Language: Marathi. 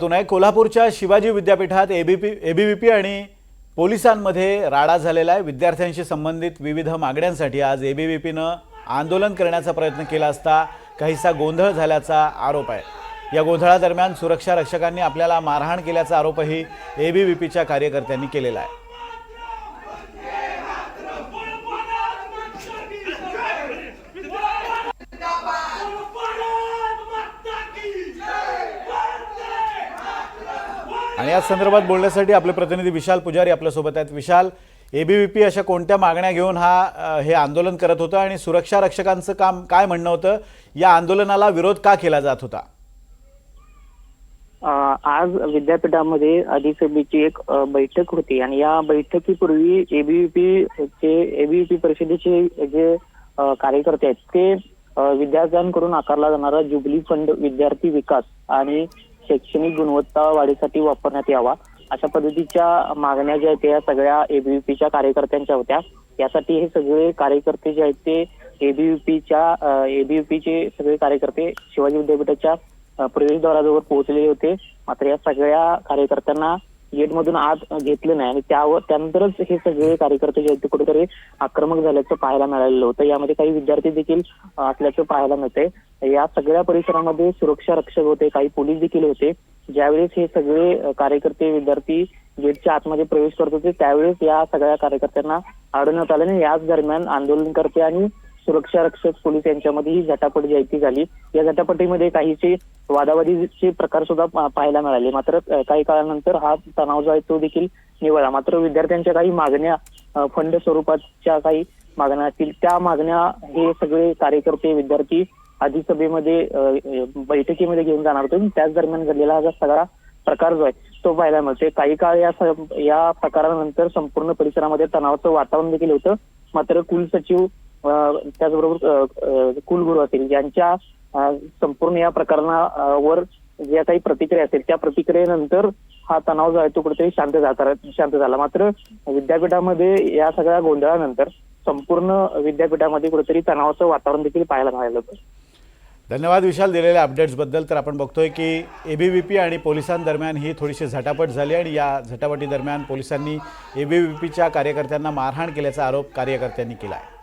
तून आहे कोल्हापूरच्या शिवाजी विद्यापीठात एबीपी एबीव्हीपी आणि पोलिसांमध्ये राडा झालेला आहे. विद्यार्थ्यांशी संबंधित विविध मागण्यांसाठी आज एबीव्हीपीनं आंदोलन करण्याचा प्रयत्न केला असता काहीसा गोंधळ झाल्याचा आरोप आहे. या गोंधळादरम्यान सुरक्षा रक्षकांनी आपल्याला मारहाण केल्याचा आरोपही एबीव्हीपीच्या कार्यकर्त्यांनी केलेला आहे. आणि या संदर्भात बोलण्यासाठी आपले प्रतिनिधी विशाल पुजारी आपल्यासोबत आहेत. विशाल एबीव्हीपी अशा कोणत्या मागण्या घेऊन हा हे आंदोलन करत होतं आणि सुरक्षा रक्षकांचं काम काय म्हणणं होतं? या आंदोलनाला विरोध का केला जात होता? आज विद्यापीठामध्ये अधिसभेची एक बैठक होती आणि या बैठकीपूर्वी एबीव्हीपी चे एबीव्हीपी परिषदेचे जे कार्यकर्ते आहेत ते विद्यार्थ्यांकडून आकारला जाणारा जुबली फंड विद्यार्थी विकास आणि शैक्षणिक गुणवत्ता वाढीसाठी वापरण्यात यावा. अशा पद्धतीच्या मागण्या ज्या आहेत त्या सगळ्या एबीव्हीपीच्या कार्यकर्त्यांच्या होत्या. यासाठी हे सगळे कार्यकर्ते जे आहेत ते एबीव्हीपीच्या एबीव्हीपीचे सगळे कार्यकर्ते शिवाजी विद्यापीठाच्या प्रवेशद्वाराजवळ पोहोचलेले होते. मात्र या सगळ्या कार्यकर्त्यांना गेटमधून आत घेतलं नाही. आणि त्यावर त्यानंतरच हे सगळे कार्यकर्ते जे आहेत ते कुठेतरी आक्रमक झाल्याचं पाहायला मिळालेलं होतं. यामध्ये काही विद्यार्थी देखील असल्याचं पाहायला मिळते या सगळ्या परिसरामध्ये सुरक्षा रक्षक होते काही पोलीस देखील होते. ज्यावेळेस हे सगळे कार्यकर्ते विद्यार्थी गेटच्या आतमध्ये प्रवेश करत होते त्यावेळेस या सगळ्या कार्यकर्त्यांना अडवण्यात आलं. आणि याच दरम्यान आंदोलनकर्ते आणि सुरक्षा रक्षक पोलीस यांच्यामध्ये ही झटापट जी आहे ती झाली. या झटापटीमध्ये काहीचे वादावादीचे प्रकार सुद्धा पाहायला मिळाले. मात्र काही काळानंतर हा तणाव जो आहे तो देखील निवळला. मात्र विद्यार्थ्यांच्या काही मागण्या फंड स्वरूपाच्या काही मागण्या असतील त्या मागण्या हे सगळे कार्यकर्ते विद्यार्थी अधिसभेमध्ये बैठकीमध्ये घेऊन जाणार होते. त्याच दरम्यान घडलेला हा सगळा प्रकार जो आहे तो पाहायला मिळतोय. काही काळ या या प्रकारानंतर संपूर्ण परिसरामध्ये तणावाचं वातावरण देखील होतं. मात्र कुलसचिव त्याचबरोबर कुलगुरू असतील यांच्या संपूर्ण या प्रकरणावर ज्या काही प्रतिक्रिया असेल त्या प्रतिक्रियेनंतर हा तणाव जो आहे तो कुठेतरी शांत जाता शांत झाला. मात्र विद्यापीठामध्ये या सगळ्या गोंधळानंतर संपूर्ण विद्यापीठामध्ये कुठेतरी तणावाचं वातावरण देखील पाहायला मिळालं होतं. धन्यवाद विशाल दिलेल्या अपडेट्सबद्दल तर आपण बघतोय की एबीव्हीपी आणि पोलिसांदरम्यान ही थोडीशी झटापट झाली आणि या झटापटीदरम्यान पोलिसांनी एबीव्हीपीच्या कार्यकर्त्यांना मारहाण केल्याचा आरोप कार्यकर्त्यांनी केला आहे